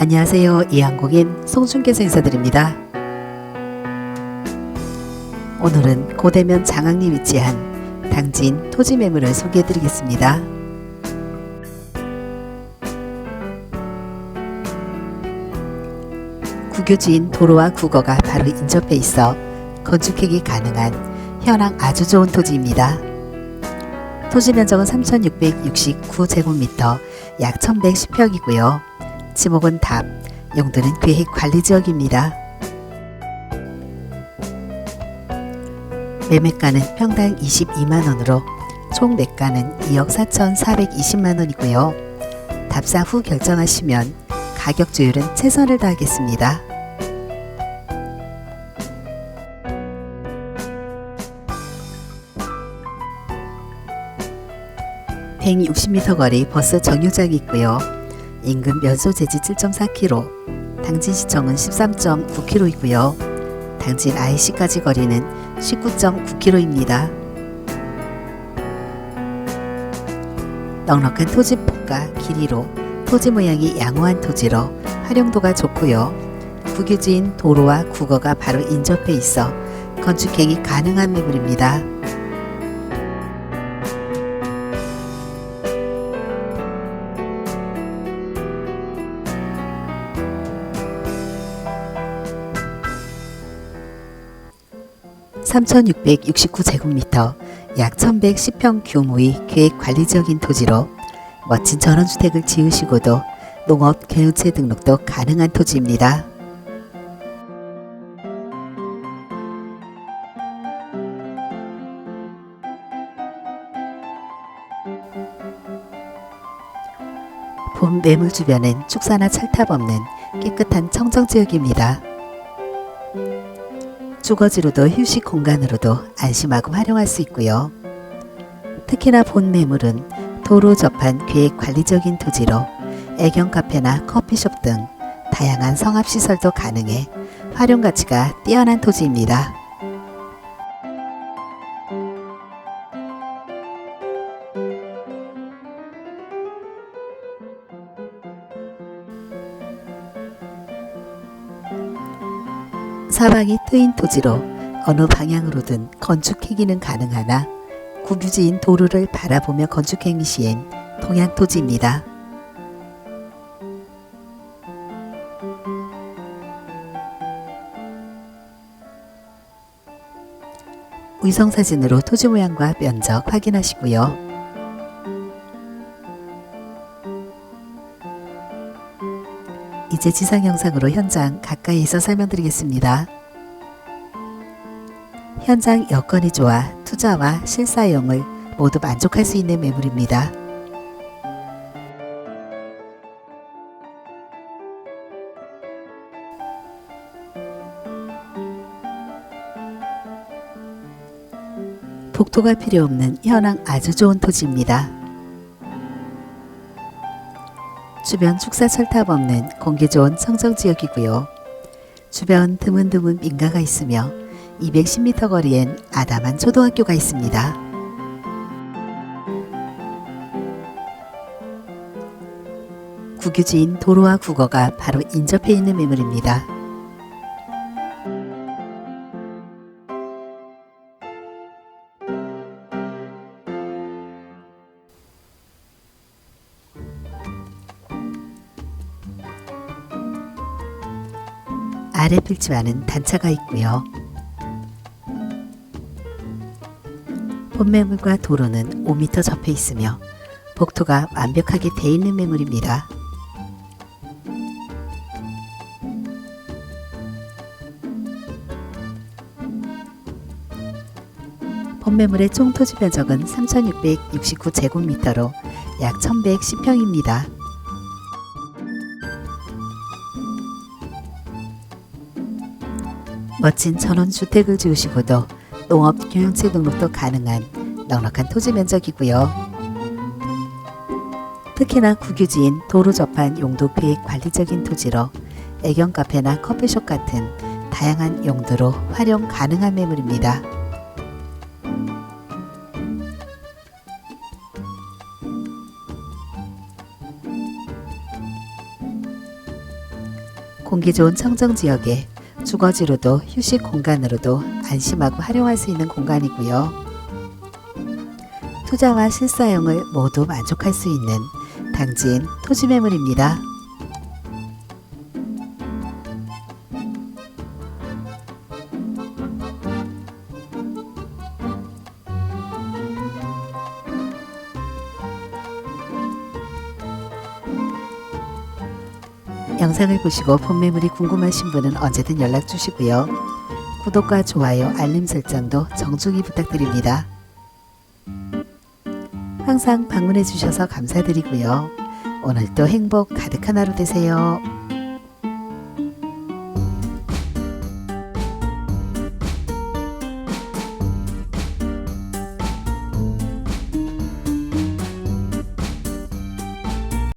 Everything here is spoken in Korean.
안녕하세요. 이한국인 송중께서 인사드립니다. 오늘은 고대면 장항리 위치한 당진 토지 매물을 소개해 드리겠습니다. 국유지인 도로와 국어가 바로 인접해 있어 건축행위 가능한 현황 아주 좋은 토지입니다. 토지 면적은 3,669제곱미터, 약 1,110평이고요. 지목은 답, 용도는 계획 관리 지역입니다. 매매가는 평당 22만 원으로 총 매가는 2억 4,420만 원이고요. 답사 후 결정하시면 가격 조율은 최선을 다하겠습니다. (160m) 거리 버스 정류장이 있고요. 인근 면소 재지 7.4km, 당진시청은 13.9km이고요. 당진 IC까지 거리는 19.9km입니다. 넉넉한 토지 폭과 길이로 토지 모양이 양호한 토지로 활용도가 좋고요. 국유지인 도로와 국어가 바로 인접해 있어 건축행위 가능한 매물입니다. (3669제곱미터) 약 1110평 규모의 계획 관리적인 토지로 멋진 전원주택을 지으시고도 농업 경유체 등록도 가능한 토지입니다. 본 매물 주변엔 축사나 철탑 없는 깨끗한 청정지역입니다. 주거지로도 휴식 공간으로도 안심하고 활용할 수 있고요. 특히나 본 매물은 도로 접한 계획 관리적인 토지로 애견 카페나 커피숍 등 다양한 성합시설도 가능해 활용 가치가 뛰어난 토지입니다. 사방이 트인 토지로 어느 방향으로든 건축 행위는 가능하나 국유지인 도로를 바라보며 건축 행위 시엔 동양 토지입니다. 위성 사진으로 토지 모양과 면적 확인하시고요. 이제 지상 영상으로 현장 가까이에서 설명드리겠습니다. 현장 여건이 좋아 투자와 실사용을 모두 만족할 수 있는 매물입니다. 복도가 필요 없는 현황 아주 좋은 토지입니다. 주변 축사 철탑 없는 공기 좋은 청정 지역이고요. 주변 드문드문 민가가 있으며 210m 거리엔 아담한 초등학교가 있습니다. 국유지인 도로와 국어가 바로 인접해 있는 매물입니다. 아래 필지와는 단차가 있고요. 본매물과 도로는 5m 접해 있으며 복토가 완벽하게 돼 있는 매물입니다. 본매물의 총 토지 면적은 3,669제곱미터로 약 1,110평입니다. 멋진 전원주택을 지으시고도 농업 경영체 등록도 가능한 넉넉한 토지 면적이고요. 특히나 국유지인 도로 접한 용도 계획 관리적인 토지로 애견 카페나 커피숍 같은 다양한 용도로 활용 가능한 매물입니다. 공기 좋은 청정 지역에 주거지로도 휴식 공간으로도 안심하고 활용할 수 있는 공간이고요. 투자와 실사용을 모두 만족할 수 있는 당진 토지 매물입니다. 영상을 보시고 본 매물이 궁금하신 분은 언제든 연락 주시고요. 구독과 좋아요, 알림 설정도 정중히 부탁드립니다. 항상 방문해 주셔서 감사드리고요. 오늘도 행복 가득한 하루 되세요.